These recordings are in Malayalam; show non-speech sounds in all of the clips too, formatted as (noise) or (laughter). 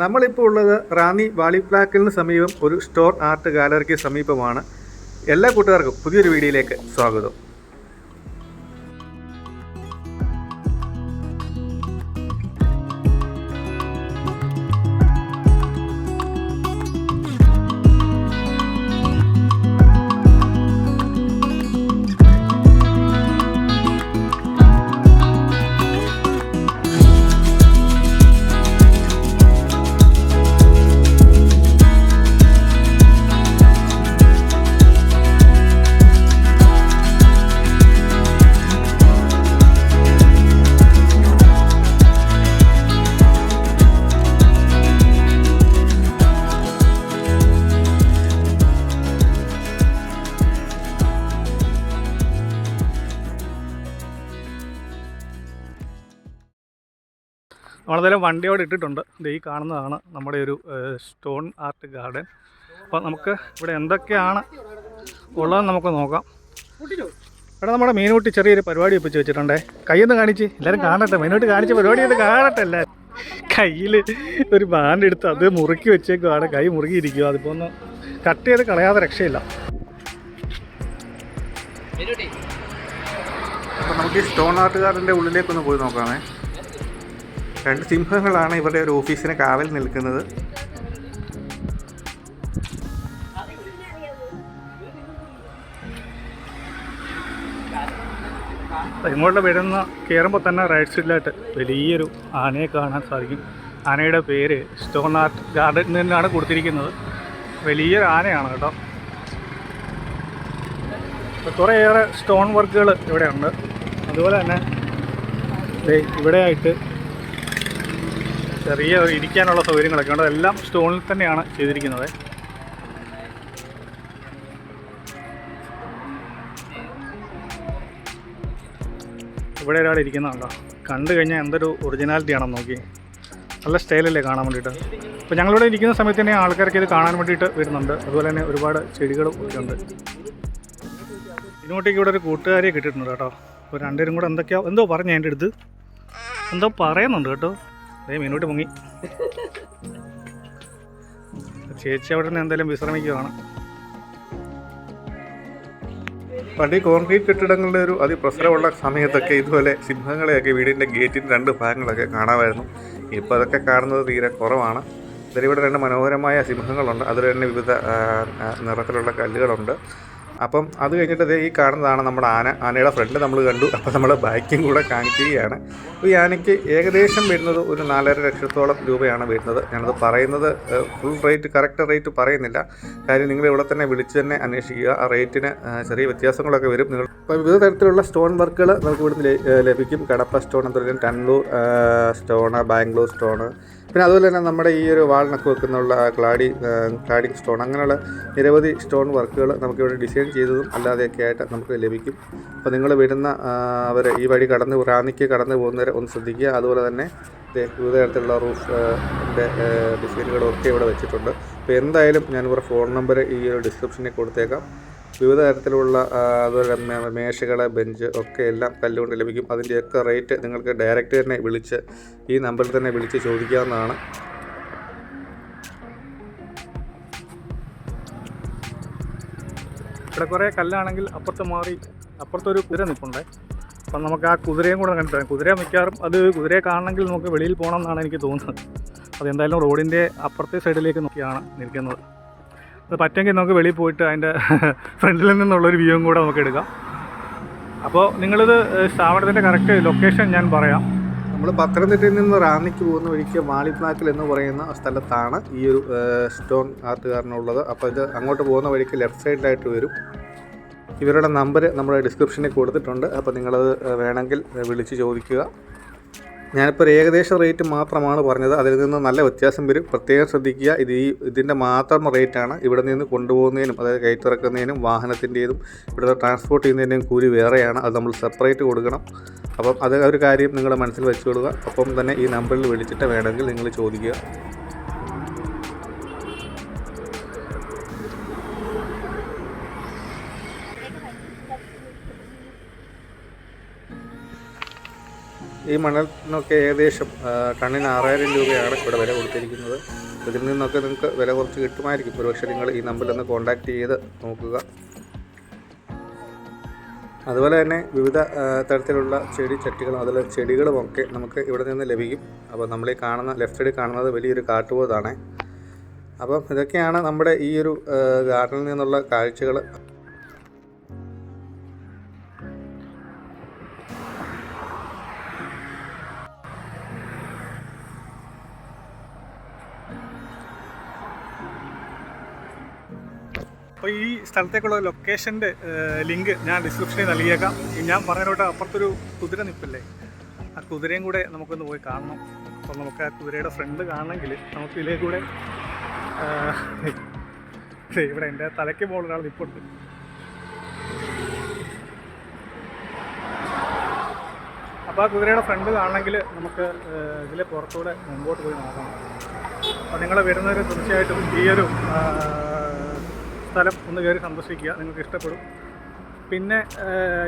നമ്മളിപ്പോൾ ഉള്ളത് റാന്നി വാളിപ്ലാക്കലിന് സമീപം ഒരു സ്റ്റോർ ആർട്ട് ഗാലറിക്ക് സമീപമാണ്. എല്ലാ കൂട്ടുകാർക്കും പുതിയൊരു വീഡിയോയിലേക്ക് സ്വാഗതം. നമ്മളെന്തായാലും വണ്ടിയോട് ഇട്ടിട്ടുണ്ട്. ഇത് ഈ കാണുന്നതാണ് നമ്മുടെ ഒരു സ്റ്റോൺ ആർട്ട് ഗാർഡൻ. അപ്പോൾ നമുക്ക് ഇവിടെ എന്തൊക്കെയാണ് ഉള്ളതെന്ന് നമുക്ക് നോക്കാം. ഇവിടെ നമ്മുടെ മീനൂട്ടി ചെറിയൊരു പരിപാടി ഒപ്പിച്ച് വെച്ചിട്ടുണ്ടേ. കൈയൊന്ന് കാണിച്ച്. എല്ലാവരും കാണട്ടെ. മീനൂട്ടി കാണിച്ച പരിപാടി ഒന്ന് കാണട്ടെ എല്ലാവരും കയ്യിൽ ഒരു ബാൻഡ് എടുത്ത് അത് മുറുക്കി വെച്ചേക്കുവാണ്. കൈ മുറുകിയിരിക്കുക അതിപ്പോൾ ഒന്ന് കട്ട് ചെയ്ത് കളയാതെ രക്ഷയില്ല. അപ്പം നമുക്ക് ഈ സ്റ്റോൺ ആർട്ട് ഗാർഡന്റെ ഉള്ളിലേക്കൊന്ന് പോയി നോക്കാമേ. രണ്ട് സിംഹങ്ങളാണ് ഇവരുടെ ഒരു ഓഫീസിന് കാവൽ നിൽക്കുന്നത്. ഇങ്ങോട്ട് വരുന്ന കയറുമ്പോൾ തന്നെ റൈറ്റ് സൈഡിലായിട്ട് വലിയൊരു ആനയെ കാണാൻ സാധിക്കും. ആനയുടെ പേര് സ്റ്റോൺ ആർട്ട് ഗാർഡൻ നിന്നാണ് കൊടുത്തിരിക്കുന്നത്. വലിയൊരു ആനയാണ് കേട്ടോ. കുറേയേറെ സ്റ്റോൺ വർക്കുകൾ ഇവിടെയുണ്ട്. അതുപോലെ തന്നെ ഇവിടെയായിട്ട് ചെറിയ ഇരിക്കാനുള്ള സൗകര്യങ്ങളൊക്കെ ഉണ്ട്. അതെല്ലാം സ്റ്റോണിൽ തന്നെയാണ് ചെയ്തിരിക്കുന്നത്. ഇവിടെ ഒരാൾ ഇരിക്കുന്നുണ്ടോ കണ്ടു? കഴിഞ്ഞാൽ എന്തൊരു ഒറിജിനാലിറ്റി ആണെന്ന് നോക്കി. നല്ല സ്റ്റൈലല്ലേ കാണാൻ വേണ്ടിയിട്ട്. അപ്പോൾ ഞങ്ങളിവിടെ ഇരിക്കുന്ന സമയത്ത് തന്നെ ആൾക്കാർക്ക് ഇത് കാണാൻ വേണ്ടിയിട്ട് വരുന്നുണ്ട്. അതുപോലെ തന്നെ ഒരുപാട് ചെടികളും ഒക്കെ ഉണ്ട്. ഇതിനോട്ടേക്ക് ഇവിടെ ഒരു കൂട്ടുകാരിയെ കിട്ടിയിട്ടുണ്ട് കേട്ടോ. അപ്പോൾ രണ്ടുപേരും കൂടെ എന്തൊക്കെയാ എന്തോ പറഞ്ഞു എന്റെ അടുത്ത്. എന്തോ പറയുന്നുണ്ട് കേട്ടോ. അതേ മീനോട്ട് മുങ്ങി. ചേച്ചി അവിടെ നിന്ന് എന്തായാലും വിശ്രമിക്കുകയാണ്. പണ്ട് കോൺക്രീറ്റ് കെട്ടിടങ്ങളുടെ ഒരു അതിപ്രസരമുള്ള സമയത്തൊക്കെ ഇതുപോലെ സിംഹങ്ങളെയൊക്കെ വീടിന്റെ ഗേറ്റിന്റെ രണ്ട് ഭാഗങ്ങളൊക്കെ കാണാമായിരുന്നു. ഇപ്പോൾ അതൊക്കെ കാണുന്നത് തീരെ കുറവാണ്. ഇതിലിവിടെ രണ്ട് മനോഹരമായ സിംഹങ്ങളുണ്ട്. അതിൽ തന്നെ വിവിധ നിറത്തിലുള്ള കല്ലുകളുണ്ട്. അപ്പം അത് കഴിഞ്ഞിട്ട് ഈ കാണുന്നതാണ് നമ്മുടെ ആന. ആനയുടെ ഫ്രണ്ട് നമ്മൾ കണ്ടു. അപ്പോൾ നമ്മൾ ബൈക്കും കൂടെ കാണിക്കുകയാണ്. ഈ ആനയ്ക്ക് ഏകദേശം വരുന്നത് ഒരു നാലര ലക്ഷത്തോളം രൂപയാണ് വരുന്നത്. ഞാനത് പറയുന്നത് ഫുൾ റേറ്റ് കറക്റ്റ് റേറ്റ് പറയുന്നില്ല. കാര്യം നിങ്ങൾ ഇവിടെ തന്നെ വിളിച്ച് തന്നെ അന്വേഷിക്കുക. ആ റേറ്റിന് ചെറിയ വ്യത്യാസങ്ങളൊക്കെ വരും. നിങ്ങൾ അപ്പോൾ വിവിധ തരത്തിലുള്ള സ്റ്റോൺ വർക്കുകൾ നമുക്ക് ഇവിടുന്ന് ലഭിക്കും. കടപ്പ സ്റ്റോൺ അതുപോലെ ടൺലൂർ സ്റ്റോണ് ബാംഗ്ലൂർ സ്റ്റോണ് പിന്നെ അതുപോലെ തന്നെ നമ്മുടെ ഈ ഒരു വാളിനൊക്കെ വെക്കുന്നുള്ള ക്ലാഡി ക്ലാഡിങ് സ്റ്റോൺ അങ്ങനെയുള്ള നിരവധി സ്റ്റോൺ വർക്കുകൾ നമുക്കിവിടെ ഡിസൈൻ ചെയ്തതും അല്ലാതെയൊക്കെ ആയിട്ട് നമുക്ക് ലഭിക്കും. അപ്പോൾ നിങ്ങൾ വരുന്ന അവർ ഈ വഴി കടന്ന് റാന്നിക്ക് കടന്ന് പോകുന്നവരെ ഒന്ന് ശ്രദ്ധിക്കുക. അതുപോലെ തന്നെ വിവിധ തരത്തിലുള്ള റൂഫ് ഡിസൈനുകളൊക്കെ ഇവിടെ വെച്ചിട്ടുണ്ട്. അപ്പോൾ എന്തായാലും ഞാൻ ഇവരുടെ ഫോൺ നമ്പർ ഈ ഒരു ഡിസ്ക്രിപ്ഷനിൽ കൊടുത്തേക്കാം. വിവിധ തരത്തിലുള്ള അതുപോലെ മേശകൾ ബെഞ്ച് ഒക്കെ എല്ലാം കല്ലുകൊണ്ട് ലഭിക്കും. അതിന്റെയൊക്കെ റേറ്റ് നിങ്ങൾക്ക് ഡയറക്റ്റ് തന്നെ വിളിച്ച് ഈ നമ്പറിൽ തന്നെ വിളിച്ച് ചോദിക്കാവുന്നതാണ്. ഇവിടെ കുറേ കല്ലാണെങ്കിൽ അപ്പുറത്ത് മാറി അപ്പുറത്തൊരു കുതിര നിൽപ്പുണ്ടേ അപ്പം നമുക്ക് ആ കുതിരയും കൂടെ കണ്ടിട്ട് കുതിര മിക്കാറും അത് കുതിരയെ കാണണമെങ്കിൽ നമുക്ക് വെളിയിൽ പോകണം എന്നാണ് എനിക്ക് തോന്നുന്നത്. അതെന്തായാലും റോഡിന്റെ അപ്പുറത്തെ സൈഡിലേക്ക് നോക്കിയാണ് നിൽക്കുന്നത്. അത് പറ്റുമെങ്കിൽ നമുക്ക് വെളിയിൽ പോയിട്ട് അതിന്റെ (laughs) ഫ്രണ്ടിൽ നിന്നുള്ളൊരു വ്യൂവും കൂടെ നമുക്ക് എടുക്കാം. അപ്പോൾ നിങ്ങളിത് സ്ഥാപനത്തിന്റെ കറക്റ്റ് ലൊക്കേഷൻ ഞാൻ പറയാം. നമ്മൾ പത്തനംതിട്ടയിൽ നിന്ന് റാന്നിക്ക് പോകുന്ന വഴിക്ക് മാളിപ്നാക്കൽ എന്ന് പറയുന്ന സ്ഥലത്താണ് ഈ ഒരു സ്റ്റോൺ ആർട്ടുകാരനുള്ളത്. അപ്പോൾ ഇത് അങ്ങോട്ട് പോകുന്ന വഴിക്ക് ലെഫ്റ്റ് സൈഡിലായിട്ട് വരും. ഇവരുടെ നമ്പർ നമ്മുടെ ഡിസ്ക്രിപ്ഷനിൽ കൊടുത്തിട്ടുണ്ട്. അപ്പോൾ നിങ്ങളത് വേണമെങ്കിൽ വിളിച്ച് ചോദിക്കുക. ഞാനിപ്പോൾ ഏകദേശം റേറ്റ് മാത്രമാണ് പറഞ്ഞത്. അതിൽ നിന്ന് നല്ല വ്യത്യാസം വരും. പ്രത്യേകം ശ്രദ്ധിക്കുക. ഇത് ഈ ഇതിന്റെ മാത്രം റേറ്റാണ് ഇവിടെ നിന്ന് കൊണ്ടുപോകുന്നതിനും അതായത് കയറ്റിറക്കുന്നതിനും വാഹനത്തിന്റെതും ഇവിടെ ട്രാൻസ്പോർട്ട് ചെയ്യുന്നതിന്റെയും കൂലി വേറെയാണ്. അത് നമ്മൾ സെപ്പറേറ്റ് കൊടുക്കണം. അപ്പം അത് ഒരു കാര്യം നിങ്ങളുടെ മനസ്സിൽ വെച്ചുകൊള്ളുക അപ്പം തന്നെ ഈ നമ്പറിൽ വിളിച്ചിട്ട് വേണമെങ്കിൽ നിങ്ങൾ ചോദിക്കുക. ഈ മണലിനൊക്കെ ഏകദേശം ടണ്ണിന് ആറായിരം രൂപയാണ് ഇവിടെ വില കൊടുത്തിരിക്കുന്നത്. ഇതിൽ നിന്നൊക്കെ നിങ്ങൾക്ക് വില കുറച്ച് കിട്ടുമായിരിക്കും. ഒരുപക്ഷെ നിങ്ങൾ ഈ നമ്പറിൽ ഒന്ന് കോൺടാക്റ്റ് ചെയ്ത് നോക്കുക. അതുപോലെ തന്നെ വിവിധ തരത്തിലുള്ള ചെടി ചട്ടികളും അതുപോലെ ചെടികളും ഒക്കെ നമുക്ക് ഇവിടെ നിന്ന് ലഭിക്കും. അപ്പോൾ നമ്മൾ ഈ കാണുന്ന ലെഫ്റ്റ് സൈഡിൽ കാണുന്നത് വലിയൊരു കാട്ടുപോതാണ് അപ്പം ഇതൊക്കെയാണ് നമ്മുടെ ഈ ഒരു ഗാർഡനിൽ നിന്നുള്ള കാഴ്ചകൾ അപ്പോൾ ഈ സ്ഥലത്തേക്കുള്ള ലൊക്കേഷന്റെ ലിങ്ക് ഞാൻ ഡിസ്ക്രിപ്ഷനിൽ നൽകിയേക്കാം. ഞാൻ പറഞ്ഞതിനോട്ട് അപ്പുറത്തൊരു കുതിര നിൽപ്പില്ലേ ആ കുതിരയും കൂടെ നമുക്കൊന്ന് പോയി കാണണം. അപ്പോൾ നമുക്ക് ആ കുതിരയുടെ ഫ്രണ്ട് കാണണമെങ്കിൽ നമുക്ക് ഇതിലേ കൂടെ ഇവിടെ എന്റെ തലയ്ക്ക് മുകളിൽ ഒരാൾ നിൽപ്പുണ്ട് അപ്പോൾ ആ കുതിരയുടെ ഫ്രണ്ട് കാണണമെങ്കിൽ നമുക്ക് ഇതിലെ പുറത്തൂടെ മുമ്പോട്ട് പോയി നോക്കണം അപ്പോൾ നിങ്ങൾ വരുന്നവർ തീർച്ചയായിട്ടും ഈ ഒരു സ്ഥലം ഒന്ന് കയറി സന്ദർശിക്കുക നിങ്ങൾക്ക് ഇഷ്ടപ്പെടും. പിന്നെ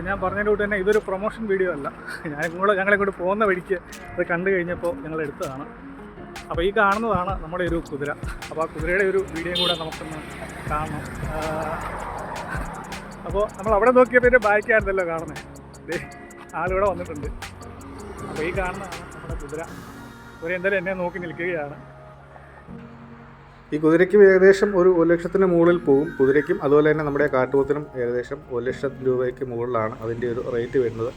ഞാൻ പറഞ്ഞതിന്റെ തന്നെ ഇതൊരു പ്രൊമോഷൻ വീഡിയോ അല്ല. ഞാൻ ഇങ്ങോട്ട് ഞങ്ങളിങ്ങോട്ട് പോകുന്ന വഴിക്ക് അത് കണ്ടു കഴിഞ്ഞപ്പോൾ ഞങ്ങൾ എടുത്തതാണ്. അപ്പോൾ ഈ കാണുന്നതാണ് നമ്മുടെ ഒരു കുതിര. അപ്പോൾ ആ കുതിരയുടെ ഒരു വീഡിയോയും കൂടെ നമുക്കൊന്ന് കാണണം. അപ്പോൾ നമ്മൾ അവിടെ നോക്കിയപ്പോൾ ഒരു ബാക്കിയായിരുന്നല്ലോ കാണുന്നത്? ദേ ആളിവിടെ വന്നിട്ടുണ്ട്. അപ്പോൾ ഈ കാണുന്നതാണ് നമ്മുടെ കുതിര. കുതിര എന്തായാലും എന്നെ നോക്കി നിൽക്കുകയാണ്. ഈ കുതിരയ്ക്കും ഏകദേശം ഒരു ഒരു ലക്ഷത്തിന് മുകളിൽ പോകും. കുതിരയ്ക്കും അതുപോലെ തന്നെ നമ്മുടെ കാട്ടുപോത്തിനും ഏകദേശം ഒരു ലക്ഷം രൂപയ്ക്ക് മുകളിലാണ് അതിന്റെ ഒരു റേറ്റ് വരുന്നത്.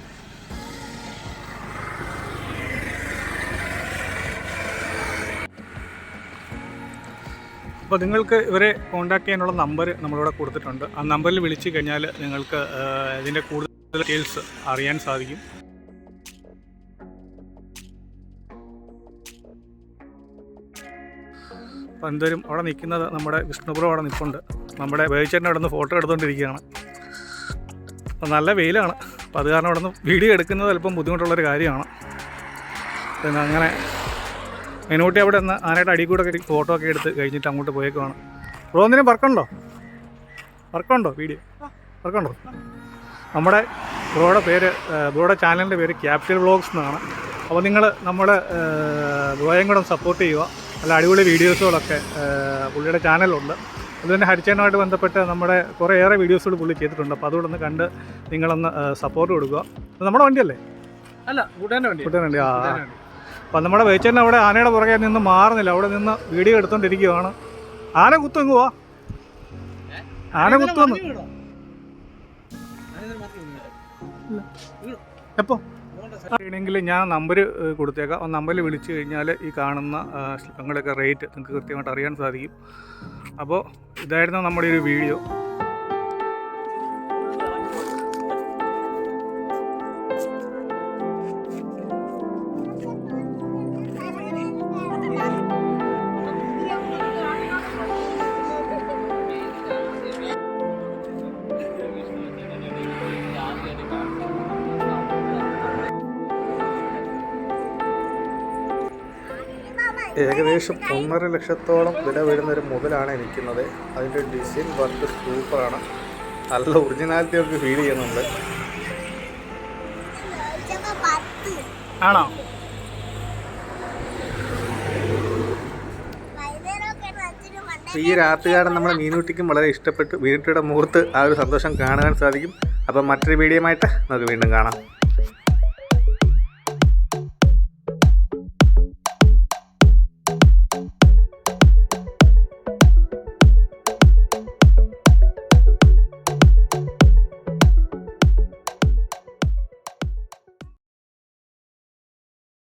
അപ്പോൾ നിങ്ങൾക്ക് ഇവരെ കോൺടാക്ട് ചെയ്യാനുള്ള നമ്പർ നമ്മളിവിടെ കൊടുത്തിട്ടുണ്ട്. ആ നമ്പറിൽ വിളിച്ചു കഴിഞ്ഞാൽ നിങ്ങൾക്ക് ഇതിന്റെ കൂടുതൽ ഡീറ്റെയിൽസ് അറിയാൻ സാധിക്കും. എന്തായാലും അവിടെ നിൽക്കുന്നത് നമ്മുടെ വിഷ്ണുപുരം അവിടെ നിൽപ്പുണ്ട് നമ്മുടെ വേവിച്ചേട്ടൻ അവിടെ നിന്ന് ഫോട്ടോ എടുത്തുകൊണ്ടിരിക്കുകയാണ് അപ്പം നല്ല വെയിലാണ്. അപ്പം അത് കാരണം അവിടെ നിന്ന് വീഡിയോ എടുക്കുന്നത് അല്പം ബുദ്ധിമുട്ടുള്ളൊരു കാര്യമാണ്. പിന്നെ അങ്ങനെ മെനൂട്ടി അവിടെ നിന്ന് ആനയുടെ അടി ഫോട്ടോ ഒക്കെ എടുത്ത് കഴിഞ്ഞിട്ട് അങ്ങോട്ട് പോയേക്കുവാണ്. ബ്രോ എന്തിനും വർക്കുണ്ടോ വർക്കുണ്ടോ വീഡിയോ വർക്കുണ്ടോ നമ്മുടെ ബ്രോയുടെ പേര് ബ്രോയുടെ ചാനലിന്റെ പേര് ക്യാപിറ്റൽ വ്ളോഗ്സ് എന്നാണ്. അപ്പോൾ നിങ്ങൾ നമ്മുടെ ബ്രോയും കൂടെ സപ്പോർട്ട് ചെയ്യുക. നല്ല അടിപൊളി വീഡിയോസുകളൊക്കെ പുള്ളിയുടെ ചാനലുണ്ട് അതുതന്നെ ഹരിച്ചേനുമായിട്ട് ബന്ധപ്പെട്ട് നമ്മുടെ കുറേയേറെ ഏറെ വീഡിയോസുകൾ പുള്ളി ചെയ്തിട്ടുണ്ട്. അപ്പോൾ അതുകൊണ്ടൊന്ന് കണ്ട് നിങ്ങളൊന്ന് സപ്പോർട്ട് കൊടുക്കുക. നമ്മുടെ വണ്ടിയല്ലേ? അല്ല കൂട്ടാന്റെ വണ്ടി കൂട്ടാൻ വണ്ടി ആ. അപ്പം നമ്മുടെ വെച്ചേട്ടൻ അവിടെ ആനയുടെ പുറകെ നിന്ന് മാറുന്നില്ല. അവിടെ നിന്ന് വീഡിയോ എടുത്തോണ്ടിരിക്കുവാണ്. ആന കുത്തുങ്ങ് പോവാ. ആന കുത്തുന്നു എപ്പോ? ആണെങ്കിൽ ഞാൻ നമ്പർ കൊടുത്തേക്കാം. ആ നമ്പറിൽ വിളിച്ചു കഴിഞ്ഞാൽ ഈ കാണുന്ന ശില്പങ്ങളൊക്കെ റേറ്റ് നിങ്ങൾക്ക് കൃത്യമായിട്ട് അറിയാൻ സാധിക്കും. അപ്പോൾ ഇതായിരുന്നു നമ്മുടെ ഒരു വീഡിയോ ഏകദേശം ഒന്നര ലക്ഷത്തോളം വില വരുന്ന ഒരു മുതലാണ് നിൽക്കുന്നത്. അതിന്റെ ഡിസൈൻ വർക്ക് സൂപ്പറാണ്. നല്ല ഒറിജിനാലിറ്റി ഒക്കെ ഫീൽ ചെയ്യുന്നുണ്ട്. ആണോ? ഈ രാത്രികാലം നമ്മുടെ മീനൂട്ടിക്കും വളരെ ഇഷ്ടപ്പെട്ടു. മീനൂട്ടിയുടെ മുഹൂർത്ത് ആ ഒരു സന്തോഷം കാണാൻ സാധിക്കും. അപ്പം മറ്റൊരു വീഡിയോ ആയിട്ട് നമുക്ക് വീണ്ടും കാണാം.